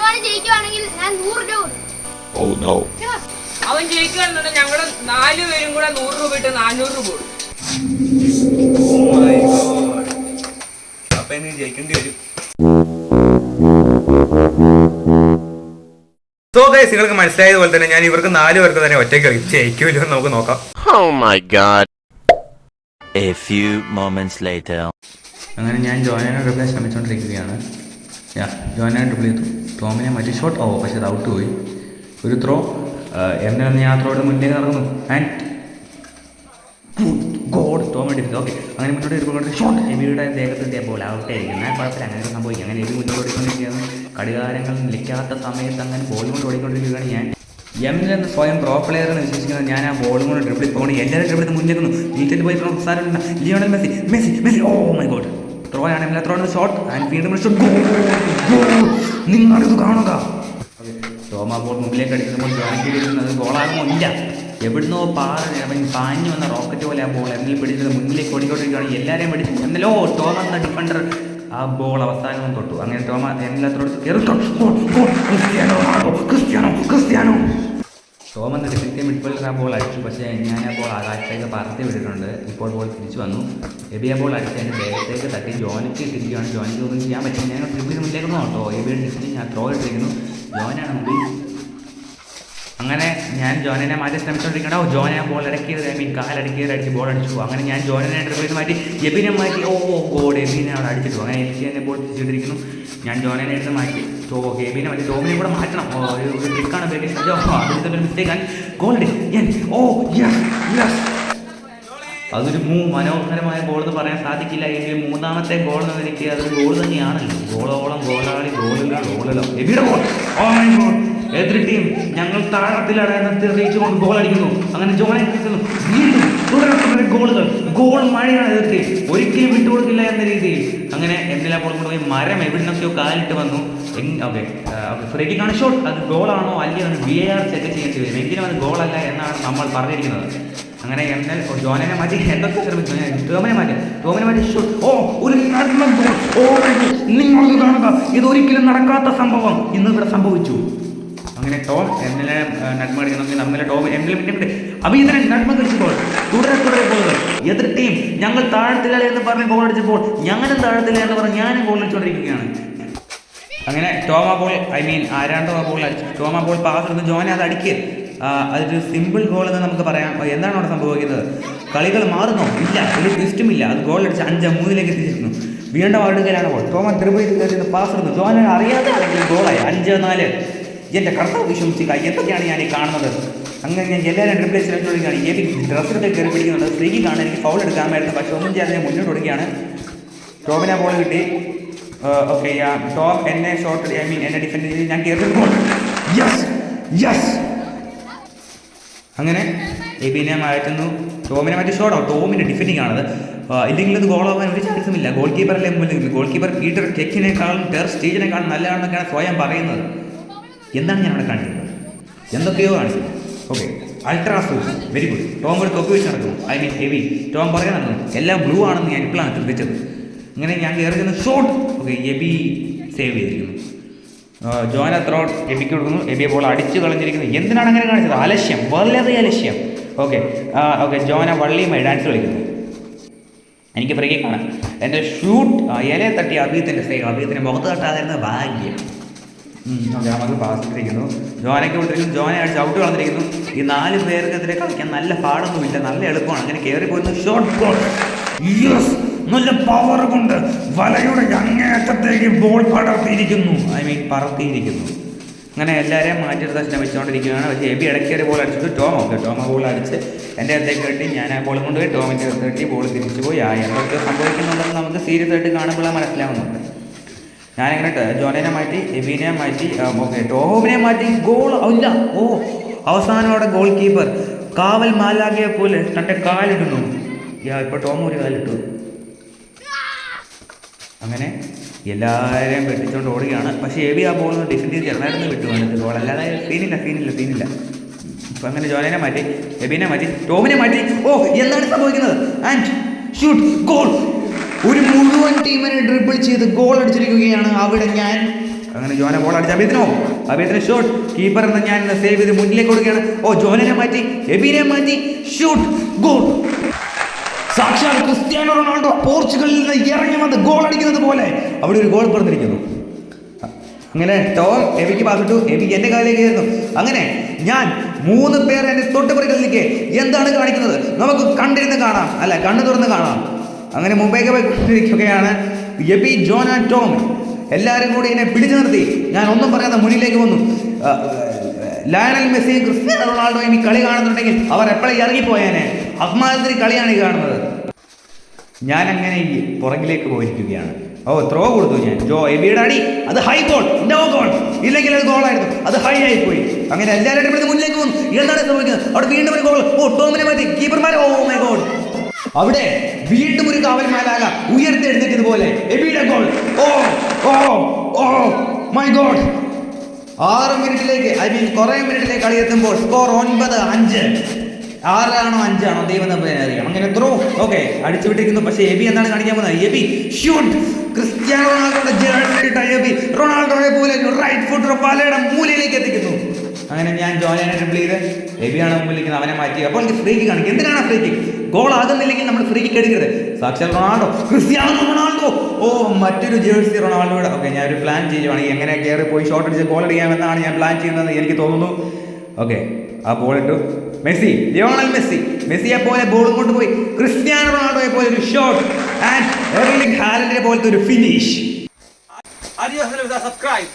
അനുവാദം ജയിക്കുവാണെങ്കിൽ ഞാൻ നൂറ് രൂപ. Oh അവൻ ജയിക്കുകയാണെന്നുണ്ടെങ്കിൽ ഞങ്ങൾ നാല് പേരും കൂടെ നൂറ് രൂപ ഇട്ട് നാനൂറ് രൂപ കൊടുക്കും അപ്പൊ എനിക്ക് ജയിക്കേണ്ടി വരും സോ ഗൈസ് നിങ്ങൾക്ക് മനസ്സിലായതുപോലെ തന്നെ ഞാൻ ഇവർക്ക് നാല് പേർക്ക് തന്നെ ഒറ്റയ്ക്ക് കളി ജയിക്കുമല്ലോ എന്ന് നമുക്ക് നോക്കാം Oh my god. A few moments later. അങ്ങനെ ഞാൻ ജോനാനെ ശ്രമിച്ചോണ്ടിരിക്കുകയാണ് ശ്രമിച്ചുകൊണ്ടിരിക്കുകയാണ് ഡ്രിബിൾ ചെയ്തു ടോമിനെ മറ്റേ ഷോട്ട് ഓ പക്ഷെ അത് ഔട്ട് പോയി. ഒരു ത്രോ എന്നെ വന്ന് ഞാൻ ത്രോയുടെ മുന്നേ നടന്നു ആൻഡ് ഗോഡ് ടോം ഓക്കെ അങ്ങനെ മുന്നോട്ട് വരുമ്പോൾ ഷോട്ട് എബിയുടെ ദേഹത്തിന്റെ ബോൾ ഔട്ടായിരിക്കുന്നത് കുഴപ്പമില്ല. അങ്ങനെ സംഭവിക്കും. അങ്ങനെ എബി മുന്നോട്ട് ഓടിക്കൊണ്ടിരിക്കുകയാണ്. കടികാരങ്ങൾ നിൽക്കാത്ത സമയത്ത് അങ്ങനെ ബോൾ കൊണ്ട് ഓടിക്കൊണ്ടിരിക്കുകയാണ് ഞാൻ. എം എന്ന സ്വയം പ്രോ പ്ലെയർ എന്ന് വിശ്വസിക്കുന്നത് ഞാൻ ആ ബോളും കൊണ്ട് ഡ്രിബിൾ പോകണം. എല്ലാവരും ഡ്രിബിൾ മുന്നേക്കുന്നു നീറ്റിൽ പോയി സാരമില്ല. Lionel Messi Messi Messi oh my god throw ആണ് എല്ലാം ത്രോ ഷോട്ട് ആൻഡ് വീണ്ടും നിങ്ങളിത് കാണുക. ടോമ ബോൾ മുമ്പിലേക്ക് അടിക്കുമ്പോൾ ജോയിന്റ് ചെയ്യുന്നത് ഗോളാകുമോ എവിടുന്നോ പാറ പാഞ്ഞ് വന്ന റോക്കറ്റ് പോലെ ആ ബോൾ എന്നിൽ പിടിച്ചത് മുന്നിലേക്ക് ഓടിക്കൊണ്ടിരിക്കുകയാണ്. എല്ലാവരെയും പിടിച്ചു എന്നല്ലോ ടോമ എന്ന ഡിഫൻഡർ ആ ബോൾ അവസാനം തൊട്ടു. അങ്ങനെ ടോമ എല്ലാത്തോട് Cristiano Ronaldo, Cristiano Cristiano Tom midfielder ആ ബോൾ അടിച്ചു. പക്ഷേ ഞാൻ ആ ബോൾ ആകാശത്തേക്ക് പറത്തി വിട്ടിട്ടുണ്ട്. ഇപ്പോൾ ബോൾ തിരിച്ചു വന്നു. എബി ആ ബോൾ അടിച്ച് എന്റെ ദേഹത്തേക്ക് തട്ടി ജോനിക്ക് ഇട്ടിരിക്കുകയാണ്. ജോനിക്ക് ഒന്നും ചെയ്യാൻ പറ്റില്ല. ഞാൻ ട്രിപ്പിന് മുന്നിലേക്ക് നോട്ടോ എബിയുടെ ഡിസ്റ്റിൽ ഞാൻ ത്രോ ഇട്ടിരിക്കുന്നു. ജോനാണ് മുമ്പിൽ. അങ്ങനെ ഞാൻ ജോനനെ മാറ്റി ശ്രമിച്ചുകൊണ്ടിരിക്കണം ജോനെ ബോൾ ഇടക്കിയത് ഐ മീൻ കാലടക്കിയത് അടിച്ച് ബോൾ അടിച്ചു. അങ്ങനെ ഞാൻ ജോനനെ ഡ്രിബിൾ മാറ്റി. എബിനെ മാറ്റി. ഓ ഗോഡ് എബിനെ അവിടെ അടിച്ചിട്ടു. അങ്ങനെ എനിക്ക് തന്നെ ബോൾ തിരിച്ചിട്ടിരിക്കുന്നു ഞാൻ ജോനെ എടുത്ത് മാറ്റി. ടോ എബിനെ മാറ്റി. ടോമിനെ കൂടെ മാറ്റണം. ഒരു ട്രിക്കാണ് അതിന്റെ ഒരു മിസ്റ്റേക്ക് ആണ്. ഗോൾ ഓ യെസ് അതൊരു മൂ മനോഹരമായ ഗോൾ എന്ന് പറയാൻ സാധിക്കില്ല. എങ്കിൽ മൂന്നാമത്തെ ഗോൾ എന്ന് എനിക്ക് അതൊരു ഗോൾ തന്നെയാണല്ലോ. ഗോളോളം ഗോളാളി ഗോളുകൾ ഗോളുകൾ എബിയുടെ ഗോൾ ഓ മൈ ഗോൾ എതിർ ടീം ഞങ്ങൾ താഴത്തിലടയുന്ന തെറിയിച്ചുകൊണ്ട് ഗോൾ അടിക്കുന്നു. അങ്ങനെ ജോണെ വീണ്ടും ഗോളുകൾ. ഗോൾ മഴയാണ് എതിർ ടീം ഒരിക്കലും വിട്ടുകൊടുക്കില്ല എന്ന രീതിയിൽ. അങ്ങനെ എന്തെല്ലാം ബോൾ കൊണ്ടുപോയി? മരം എവിടെ നിന്നൊക്കെയോ കാലിട്ട് വന്നു. ഓക്കെ ഫ്രീക്കാണ് ഷോട്ട് അത് ഗോളാണോ അല്ലയോ എന്ന് വി ആർ ചെക്ക് ചെയ്യേണ്ടി വരും. എങ്കിലും അത് ഗോളല്ല എന്നാണ് നമ്മൾ പറഞ്ഞിരിക്കുന്നത്. അങ്ങനെ എന്നാൽ ജോനെ മാറ്റി. എന്തൊക്കെ ശ്രമിച്ചു? ടോമിനെ മാറ്റി. ടോമിനെ മാറ്റി ഷൂട്ട് ഓ ഒരു നിങ്ങൾ കാണുക. ഇതൊരിക്കലും നടക്കാത്ത സംഭവം. ഇന്ന് ഇവിടെ സംഭവിച്ചു. അങ്ങനെ ടോം എന്നെ നന്മ കളിക്കണമെങ്കിൽ നമ്മളെ ടോം എന്നെ പിന്നെ അഭിനന്ദനൻ നന്മ കളിച്ചപ്പോൾ തുടരെ തുടരെ പോകുന്നത് എതിർ ടീം ഞങ്ങൾ താഴത്തില്ല എന്ന് പറഞ്ഞ് ഗോൾ അടിച്ചപ്പോൾ ഞങ്ങളും താഴത്തില്ല എന്ന് പറഞ്ഞ് ഞാനും ഗോൾ അടിച്ചുകൊണ്ടിരിക്കുകയാണ്. അങ്ങനെ ടോമ ബോൾ ഐ മീൻ ആരാണ്ടോ ആ ബോൾ ടോമ ബോൾ പാസ് എടുത്ത് ജോനെ അത് അടിക്കുക അതൊരു സിമ്പിൾ ഗോൾ എന്ന് നമുക്ക് പറയാം. എന്താണ് അവിടെ സംഭവിക്കുന്നത്? കളികൾ മാറുന്നു? ഇല്ല ഒരു ട്വിസ്റ്റും ഇല്ല. അത് ഗോൾ അടിച്ച് അഞ്ച് മൂന്നിലേക്ക് എത്തിച്ചിരുന്നു വീണ്ടും അടുക്കലാണ് ബോൾ ടോമ ഡ്രിബിൾ ചെയ്ത് പാസ് എടുത്തു. ജോനെ അറിയാതെ ഗോളായി അഞ്ച് നാല്. എന്റെ കർത്താവ് വിശ്വസിക്കുക എന്തൊക്കെയാണ് ഞാൻ ഈ കാണുന്നത്? അങ്ങനെ ഞാൻ എല്ലാവരും ഡ്രിബിൾ ശ്രമിച്ചുകൊണ്ടിരിക്കുകയാണ് എനിക്ക് ഡ്രസ്സിലൊക്കെ കയറി പിടിക്കുന്നുണ്ട് സ്ത്രീക്ക് കാണാൻ എനിക്ക് ഫൗൾ എടുക്കാമായിരുന്നു പക്ഷേ ഒന്നും ചെയ്യാതെ ഞാൻ മുന്നോട്ട് കൊടുക്കുകയാണ് ടോമിനെ ബോൾ കിട്ടി. ഓക്കെ ടോം എന്നെ ഷോട്ട് ഐ മീൻ എന്നെ ഡിഫെൻഡ് ചെയ്ത് ഞാൻ കയറി യെസ് യെസ് അങ്ങനെ എബിനെ മാറ്റുന്നു. ടോമിനെ മാറ്റി ഷോട്ടോ ടോമിന്റെ ഡിഫൻഡിങ് ആണത്. ഇല്ലെങ്കിൽ ഗോൾ ഗോളാവാൻ ഒരു ചാൻസും ഇല്ല. ഗോൾ കീപ്പറല്ലേ മുന്നിൽ ഗോൾ കീപ്പർ പീറ്റർ ടെക്കിനേക്കാളും ടെർ സ്റ്റേജിനേക്കാളും നല്ലതാണെന്നൊക്കെയാണ് സ്വയം പറയുന്നത്. എന്താണ് ഞാൻ അവിടെ കാണിക്കുന്നത്? എന്തൊക്കെയോ കാണിച്ചത് ഓക്കെ അൾട്രാസു വെരി ഗുഡ് ടോം ഒരു തൊപ്പി വെച്ച് നടക്കുന്നു. ഐ മീൻ ഹെവി ടോം പറയാൻ നടക്കുന്നു എല്ലാം ബ്ലൂ ആണെന്ന് ഞാൻ ഇപ്പോഴാണ് ശ്രദ്ധിച്ചത്. ഇങ്ങനെ ഞാൻ കയറി ചെന്ന് ഷോട്ട് ഓക്കെ എബി സേവ് ചെയ്തിരിക്കുന്നു. ജോന ത്രോട്ട് എബിക്ക് കൊടുക്കുന്നു. എബിയെ ബോൾ അടിച്ചു കളഞ്ഞിരിക്കുന്നു. എന്തിനാണ് അങ്ങനെ കാണിച്ചത്? അലക്ഷ്യം വളരെ അലക്ഷ്യം ഓക്കെ ഓക്കെ ജോന വള്ളിയുമായി ഡാൻസ് കളിക്കുന്നു. എനിക്ക് ഫ്രീ കാണാം. എന്റെ ഷൂട്ട് ഇലയെ തട്ടി അഭിയത്തിന്റെ സേവ് അഭിയത്തിന്റെ മുഖത്ത് തട്ടാതിരുന്ന ഭാഗ്യം. ഓക്കെ നമുക്ക് ജോനൊക്കെ വിട്ടിരിക്കുന്നു ജോനെ അടിച്ച് ഔട്ട് കളഞ്ഞിരിക്കുന്നു ഈ നാല് പേർക്കെതിരെ കളിക്കാൻ നല്ല പാടൊന്നുമില്ല. നല്ല എളുപ്പമാണ്. അങ്ങനെ കയറി പോയിരുന്നു ഷോട്ട് ബോൾ യെസ് നല്ല പവർ കൊണ്ട് വലയുടെ അങ്ങേയറ്റത്തേക്ക് ബോൾ പടർത്തിയിരിക്കുന്നു. I mean പറത്തിയിരിക്കുന്നു. അങ്ങനെ എല്ലാവരെയും മാറ്റിയെടുത്താൽ ശ്രമിച്ചുകൊണ്ടിരിക്കുകയാണ് പക്ഷേ എബി ഇടയ്ക്കേറി ബോൾ അടിച്ചിട്ട് ടോം ഓക്കെ ടോമ ബോൾ അടിച്ച് എന്റെ അടുത്തേക്ക് കെട്ടി ഞാൻ ആ ബോൾ കൊണ്ടുപോയി ടോമിന്റെ അടുത്ത് കെട്ടി ബോൾ തിരിച്ചു പോയി ആയി എന്തൊക്കെ സംഭവിക്കുന്നുണ്ടെന്ന് നമുക്ക് സീരിയസ് ആയിട്ട് കാണുമ്പോഴാണ് മനസ്സിലാവുന്നുണ്ട് ഞാനിങ്ങനെ ట- ജോനെ മാറ്റി എബിനെ മാറ്റി ഓക്കെ ടോമിനെ മാറ്റി ഗോൾ ഇല്ല ഓ അവസാനം അവിടെ ഗോൾ കീപ്പർ കാവൽ മാലാകയെ പോലെ തന്റെ കാലിടുന്നു. യാ ഇപ്പോൾ ഒരു കാലിട്ടു. അങ്ങനെ എല്ലാവരെയും വെട്ടിച്ചുകൊണ്ട് ഓടുകയാണ്. പക്ഷേ എബി ആ ബോൾ ഡിഫൻഡ് ചെയ്ത് ചെറുതായിരുന്നു വിട്ടു വന്നിട്ട് ഗോൾ അല്ലാതെ സീനില്ല സീനില്ല സീനില്ല ഇപ്പം അങ്ങനെ ജോനേനെ മാറ്റി എബിനെ മാറ്റി ടോമിനെ മാറ്റി. ഓ എന്താണ് സംഭവിക്കുന്നത്? ആൻഡ് ഷൂട്ട് ഗോൾ ഒരു മുഴുവൻ ടീമിനെ ഡ്രിബിൾ ചെയ്ത് ഗോൾ അടിച്ചിരിക്കുകയാണ്. അവിടെ ഞാൻ അങ്ങനെ ജോനെ ബോൾ അടിച്ച് അഭിയത്തിനോ അഭിയത്തിന് ഷോട്ട് കീപ്പർ എന്ന് ഞാൻ സേവ് ചെയ്ത് മുന്നിലേക്ക് കൊടുക്കുകയാണ്. ഓ ജോനെ മാറ്റി എബിനെ മാറ്റി. ഷൂട്ട് ഗോൾ സാക്ഷാൽ ക്രിസ്ത്യാനോ റൊണാൾഡോ പോർച്ചുഗലിൽ നിന്ന് ഇറങ്ങി വന്ന് ഗോൾ അടിക്കുന്നത് പോലെ അവിടെ ഒരു ഗോൾ പറഞ്ഞിരിക്കുന്നു അങ്ങനെ ടോം എബിക്ക് പാസിട്ടു എബി എന്റെ കാലിലേക്ക് ചേർന്നു അങ്ങനെ ഞാൻ മൂന്ന് പേർ എന്റെ തൊട്ടുപുറകിലേക്ക് എന്താണ് കാണിക്കുന്നത്? നമുക്ക് കണ്ടിരുന്ന് കാണാം. അല്ല കണ്ണു തുറന്ന് കാണാം. അങ്ങനെ മുംബൈക്ക് പോയിക്കൊണ്ടിരിക്കുകയാണ് എബി ജോൺ ആൻഡ് ടോം എല്ലാവരും കൂടി എന്നെ പിടിച്ചു നിർത്തി. ഞാൻ ഒന്നും പറയാതെ മുന്നിലേക്ക് വന്നു. ലയണൽ മെസ്സിയും ക്രിസ്ത്യാനോ റൊണാൾഡോ ഈ കളി കാണുന്നുണ്ടെങ്കിൽ അവർ എപ്പോഴും ഇറങ്ങിപ്പോയേനെ? അഭിമാനത്തിന് കളിയാണ് ഈ കാണുന്നത്. ഞാൻ അങ്ങനെ ഈ പുറകിലേക്ക് പോയിരിക്കുകയാണ്. ഓ ത്രോ കൊടുത്തു ഞാൻ. ജോ എബിയുടെ അടി. അത് ഹൈ ഗോൾ നോ ഗോൾ ഇല്ലെങ്കിൽ അത് ഗോളായിരുന്നു അത് ഹൈ ആയി പോയി അങ്ങനെ എല്ലാവരും മുന്നിലേക്ക് വന്നു. എന്താണ് സംഭവിക്കുന്നത്? അവിടെ വീണ്ടും ഒരു ഗോൾ ഓ ടോമിനെ മാറ്റി. കീപ്പർമാരെ ഓ മൈ ഗോൾ അവിടെ വീണ്ടും ഒരു കാവൽമാരാക ഉയർത്തി പോലെ. എബിയുടെ goal oh oh oh my God ആറ് മിനിറ്റിലേക്ക് ഐ മീൻ കുറെ മിനിറ്റിലേക്ക് കളി എത്തുമ്പോൾ സ്കോർ ഒൻപത് അഞ്ച്. ആറാണോ അഞ്ചാണോ? ദൈവം അറിയാം അങ്ങനെ എത്രയോ ഓക്കെ അടിച്ചു വിട്ടിരിക്കുന്നു പക്ഷേ എബി എന്താണ് കാണിക്കാൻ പോകുന്നത്? എബി ഷൂട്ട് ക്രിസ്ത്യാനോ റൊണാൾഡോയുടെ റൊണാൾഡോയെ പോലെ റൈറ്റ് ഫുട്ട് വലയുടെ മൂലയിലേക്ക് എത്തിക്കുന്നു. അങ്ങനെ ഞാൻ ജോലിനെ ട്രിപ്പിൾ ചെയ്ത്. എബിയാണ് മുമ്പിലേക്ക് അവനെ മാറ്റി. അപ്പോൾ ഫ്രീ കിക്ക് കാണിക്കും എന്തിനാണ് ഫ്രീ കിക്ക് ഗോൾ ആകുന്നില്ലെങ്കിൽ നമ്മൾ ഫ്രീ കിക്ക് എടുക്കരുത് സാക്ഷാൽ റൊണാൾഡോ ക്രിസ്ത്യാനോ റൊണാൾഡോ. ഓ മറ്റൊരു ജേഴ്സി റൊണാൾഡോയുടെ. ഓക്കെ ഞാൻ ഒരു പ്ലാൻ ചെയ്യുവാണെങ്കിൽ എങ്ങനെ കയറി പോയി ഷോട്ട് അടിച്ച് ഗോൾ അടിക്കാമെന്നാണ് ഞാൻ പ്ലാൻ ചെയ്യുന്നതെന്ന് എനിക്ക് തോന്നുന്നു. ഓക്കെ ആ ബോൾ ഇട്ടു. Messi Lionel Messi. മെസ്സിയെ പോലെ ബോളും കൊണ്ടുപോയി ക്രിസ്ത്യാനോ റൊണാൾഡോയെ പോലെ ഒരു ഷോട്ട് ആൻഡ് എർലിംഗ് പോലത്തെ ഒരു ഫിനിഷ് Adiós, subscribe.